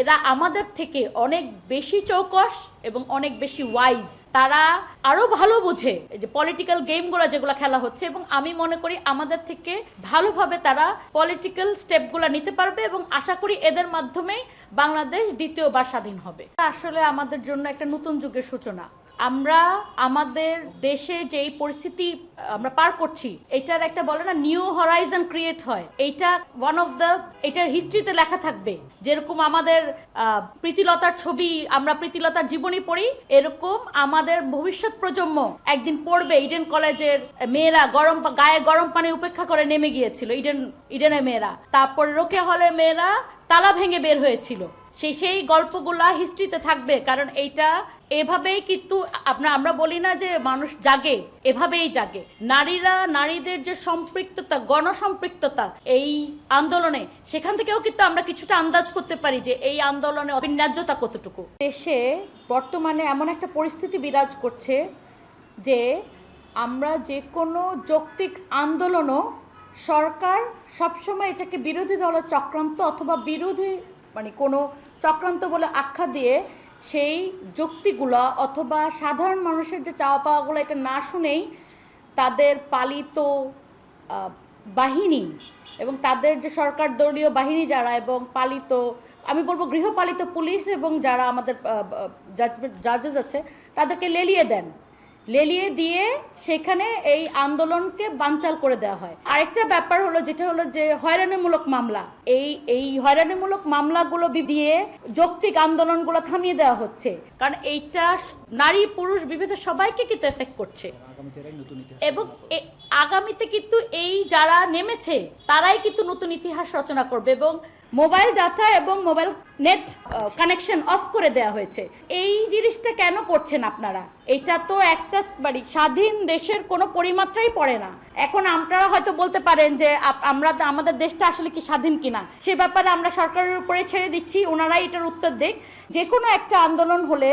এরা আমাদের থেকে অনেক বেশি চৌকস এবং অনেক বেশি ওয়াইজ তারা আরও ভালো বোঝে যে পলিটিক্যাল গেমগুলো যেগুলো খেলা হচ্ছে এবং আমি মনে করি আমাদের থেকে ভালোভাবে তারা পলিটিক্যাল স্টেপগুলো নিতে পারবে এবং আশা করি এদের মাধ্যমেই বাংলাদেশ দ্বিতীয়বার স্বাধীন হবে। আসলে আমাদের জন্য একটা নতুন যুগের সূচনা। আমরা আমাদের দেশে যেই পরিস্থিতি, আমরা পার করছি, এটার একটা বলে না নিউ হরাইজন ক্রিয়েট হয়। এইটা ওয়ান অফ দ্য এটার হিস্ট্রিতে লেখা থাকবে। যেরকম আমাদের প্রীতিলতার ছবি, আমরা প্রীতিলতার জীবনী পড়ি, এরকম আমাদের ভবিষ্যৎ প্রজন্ম একদিন পড়বে ইডেন কলেজের মেয়েরা গরম গায়ে গরম পানি উপেক্ষা করে নেমে গিয়েছিল ইডেন ইডেনের মেয়েরা। তারপরে রোকে হলের মেয়েরা তালা ভেঙে বের হয়েছিল। সেই সেই গল্পগুলা হিস্ট্রিতে থাকবে। কারণ এইটা এভাবেই কিন্তু আপনার আমরা বলি না যে মানুষ জাগে, এভাবেই জাগে। নারীরা, নারীদের যে সম্পৃক্ততা, গণসম্পৃক্ততা এই আন্দোলনে, সেখান থেকেও কিন্তু আমরা কিছুটা আন্দাজ করতে পারি যে এই আন্দোলনে অভিন্যায্যতা কতটুকু। দেশে বর্তমানে এমন একটা পরিস্থিতি বিরাজ করছে যে আমরা যে কোনো যৌক্তিক আন্দোলনও সরকার সবসময় এটাকে বিরোধী দলের চক্রান্ত অথবা বিরোধী মানে কোনো চক্রান্ত বলে আখ্যা দিয়ে সেই যুক্তিগুলো অথবা সাধারণ মানুষের যে চাওয়া পাওয়াগুলো এটা না শুনেই তাদের পালিত বাহিনী এবং তাদের যে সরকার দলীয় বাহিনী যারা এবং পালিত, আমি বলব গৃহপালিত পুলিশ এবং যারা আমাদের জাজেস আছে, তাদেরকে লেলিয়ে দেন। লেলিয়ে দিয়ে সেখানে এই আন্দোলনকে বানচাল করে দেওয়া হয়। আরেকটা ব্যাপার হলো, যেটা হলো যে হয়রানিমূলক মামলা। এই এই হয়রানিমূলক মামলাগুলো দিয়ে যৌক্তিক আন্দোলনগুলো থামিয়ে দেওয়া হচ্ছে। কারণ এইটা নারী, পুরুষ, বিভেদ সবাইকে কিন্তু এফেক্ট করছে। এবং আগামীতে কিন্তু এই যারা নেমেছে, তারাই কিন্তু নতুন ইতিহাস রচনা করবে এবং মোবাইল ডাটা এবং মোবাইল নেট কানেকশন অফ করে দেওয়া হয়েছে। এই জিনিসটা কেন করছেন আপনারা? এটা তো একটা বাড়ি স্বাধীন দেশের কোনো পরিমাত্রাই পড়ে না। এখন আপনারা হয়তো বলতে পারেন যে আমরা আমাদের দেশটা আসলে কি স্বাধীন কিনা? সে ব্যাপারে আমরা সরকারের উপরে ছেড়ে দিচ্ছি, ওনারাই এটার উত্তর দিক। যে কোনো একটা আন্দোলন হলে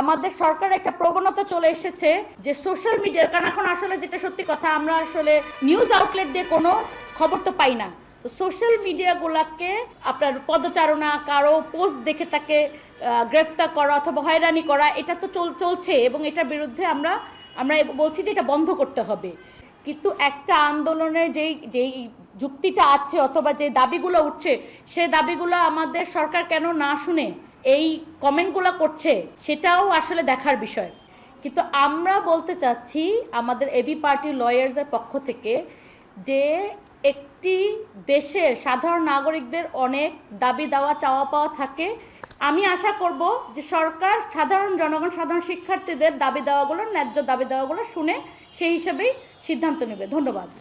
আমাদের সরকার একটা প্রবণতা চলে এসেছে যে সোশ্যাল মিডিয়া কারণ এখন আসলে যেটা সত্যি কথা, আমরা আসলে নিউজ আউটলেট দিয়ে কোনো খবর তো পাই না। তো সোশ্যাল মিডিয়াগুলোকে আপনার পদচারণা, কারও পোস্ট দেখে তাকে গ্রেপ্তার করা অথবা হয়রানি করা, এটা তো চল, চলছে এবং এটার বিরুদ্ধে আমরা আমরা বলছি যে এটা বন্ধ করতে হবে। কিন্তু একটা আন্দোলনের যেই যেই যুক্তিটা আছে অথবা যে দাবিগুলো উঠছে, সে দাবিগুলো আমাদের সরকার কেন না শুনে এই কমেন্টগুলো করছে, সেটাও আসলে দেখার বিষয়। কিন্তু আমরা বলতে চাচ্ছি আমাদের এবি পার্টি লয়ার্সের পক্ষ থেকে যে একটি দেশের সাধারণ নাগরিকদের অনেক দাবি দাওয়া, চাওয়া পাওয়া থাকে। আমি আশা করব যে সরকার সাধারণ জনগণ, সাধারণ শিক্ষার্থীদের দাবি দেওয়াগুলো, ন্যায্য দাবি দেওয়াগুলো শুনে সেই হিসেবেই সিদ্ধান্ত নেবে। ধন্যবাদ।